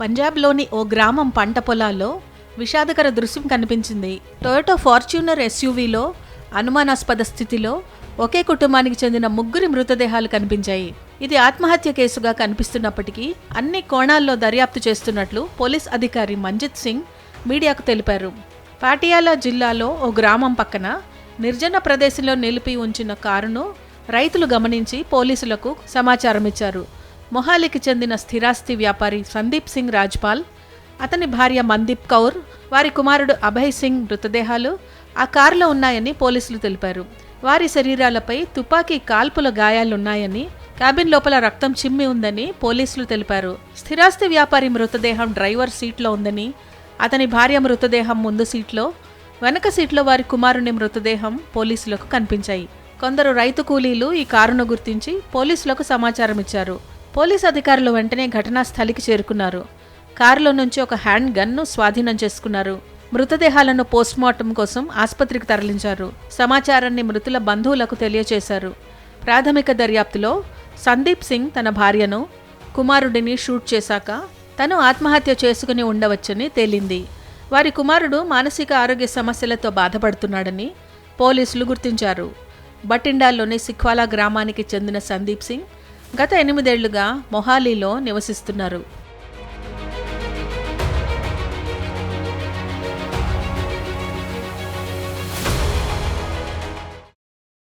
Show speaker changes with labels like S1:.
S1: పంజాబ్లోని ఓ గ్రామం పంట పొలాల్లో విషాదకర దృశ్యం కనిపించింది. టొయోటో ఫార్చ్యూనర్ ఎస్యూవీలో అనుమానాస్పద స్థితిలో ఒకే కుటుంబానికి చెందిన ముగ్గురి మృతదేహాలు కనిపించాయి. ఇది ఆత్మహత్య కేసుగా కనిపిస్తున్నప్పటికీ అన్ని కోణాల్లో దర్యాప్తు చేస్తున్నట్లు పోలీస్ అధికారి మంజిత్ సింగ్ మీడియాకు తెలిపారు. పాటియాలా జిల్లాలో ఓ గ్రామం పక్కన నిర్జన ప్రదేశంలో నిలిపి ఉంచిన కారును రైతులు గమనించి పోలీసులకు సమాచారం ఇచ్చారు మొహాలికి చెందిన స్థిరాస్తి వ్యాపారి సందీప్ సింగ్ రాజ్పాల్ అతని భార్య మందీప్ కౌర్ వారి కుమారుడు అభయ్ సింగ్ మృతదేహాలు ఆ కారులో ఉన్నాయని పోలీసులు తెలిపారు. వారి శరీరాలపై తుపాకీ కాల్పుల గాయాలున్నాయని క్యాబిన్ లోపల రక్తం చిమ్మి ఉందని పోలీసులు తెలిపారు. స్థిరాస్తి వ్యాపారి మృతదేహం డ్రైవర్ సీట్లో ఉందని అతని భార్య మృతదేహం ముందు సీట్లో వెనక సీట్లో వారి కుమారుని మృతదేహం పోలీసులకు కనిపించాయి. కొందరు రైతు కూలీలు ఈ కారును గుర్తించి పోలీసులకు సమాచారం ఇచ్చారు పోలీస్ అధికారులు వెంటనే ఘటనా స్థలికి చేరుకున్నారు. కారులో నుంచి ఒక హ్యాండ్ గన్ను స్వాధీనం చేసుకున్నారు. మృతదేహాలను పోస్ట్మార్టం కోసం ఆసుపత్రికి తరలించారు. సమాచారాన్ని మృతుల బంధువులకు తెలియచేశారు. ప్రాథమిక దర్యాప్తులో సందీప్ సింగ్ తన భార్యను కుమారుడిని షూట్ చేశాక తను ఆత్మహత్య చేసుకుని ఉండవచ్చని తేలింది. వారి కుమారుడు మానసిక ఆరోగ్య సమస్యలతో బాధపడుతున్నాడని పోలీసులు గుర్తించారు. బటిండాల్లోని సిఖ్వాలా గ్రామానికి చెందిన సందీప్ సింగ్ గత ఎనిమిదేళ్ళుగా మొహాలీలో నివసిస్తున్నారు.